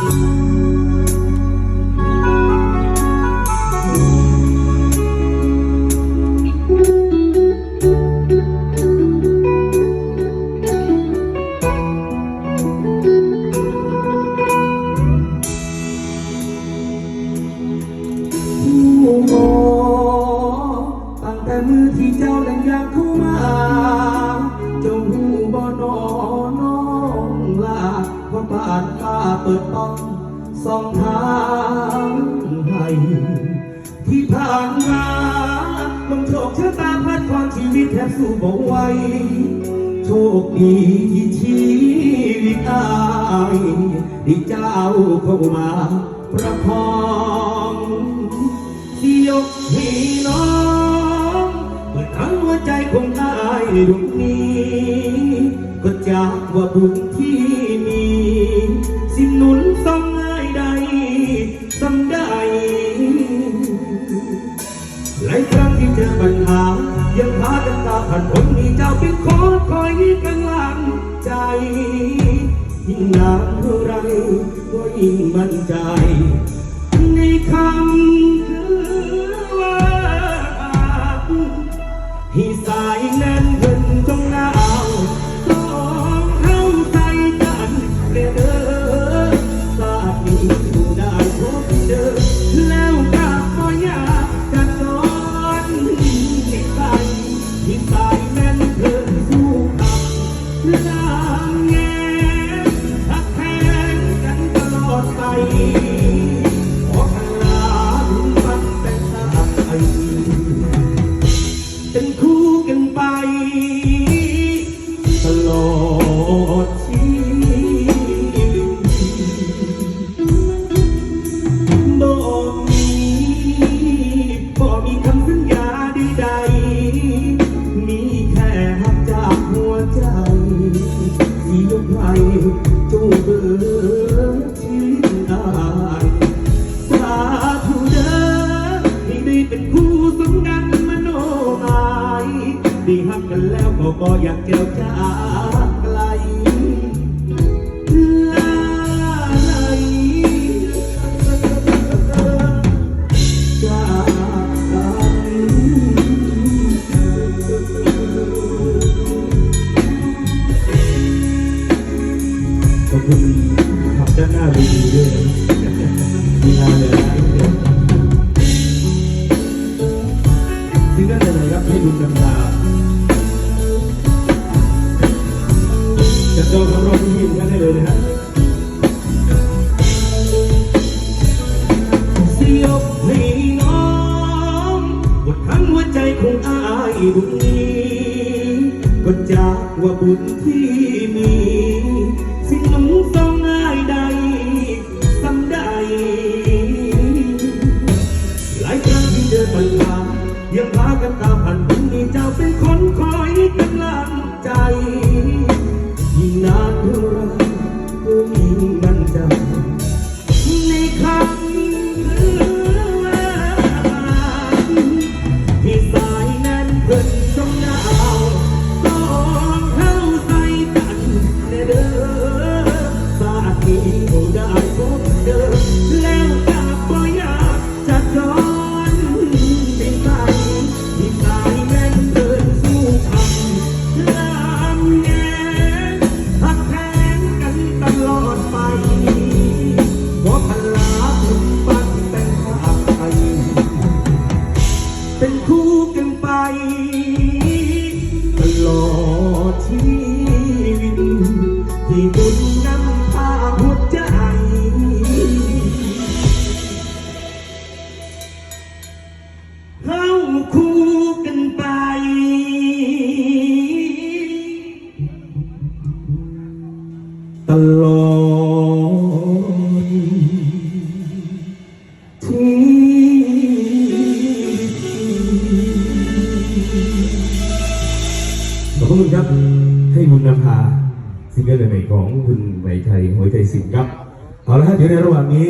ผู้ เปิดต้องสองทางให้ที่ผ่านมาลมโชคชะตาพัดความชีวิตแทบสู้บ่ไหวโชคดีที่ชีวิตอายที่เจ้าเข้ามาประคองที่ยกให้น้องเปิดทั้งหัวใจของอายดวงนี้ ก็จากว่าบุญ คนคอยกลังใจยิ่งนานเท่าไรก็ยิ่งมั่นใจในคำ ด้หักกันแล้วก็บ่อยากเจอจากไกลลาไหลจากกันขอบคุณขับด้านหน้าดีด้วยมีงานเลยนะซิงเกิลอะไรครับให้ลุงดำดา จะจองสำรองที่ยินกันได้เลยนะฮะเสียบให้น้องบททั้งหัวใจคงอายบุญนี้ก็จากว่าบุญที่มี ที่บุญนำพาหัวใจเข้าคู่กันไป ตลอดชีวิตขอบคุณครับให้บุญนำพา ซิงเกิลใหม่ของคุณไหมไทยหวยไทยสิงห์ครับ เอาละฮะเดี๋ยวในระหว่างนี้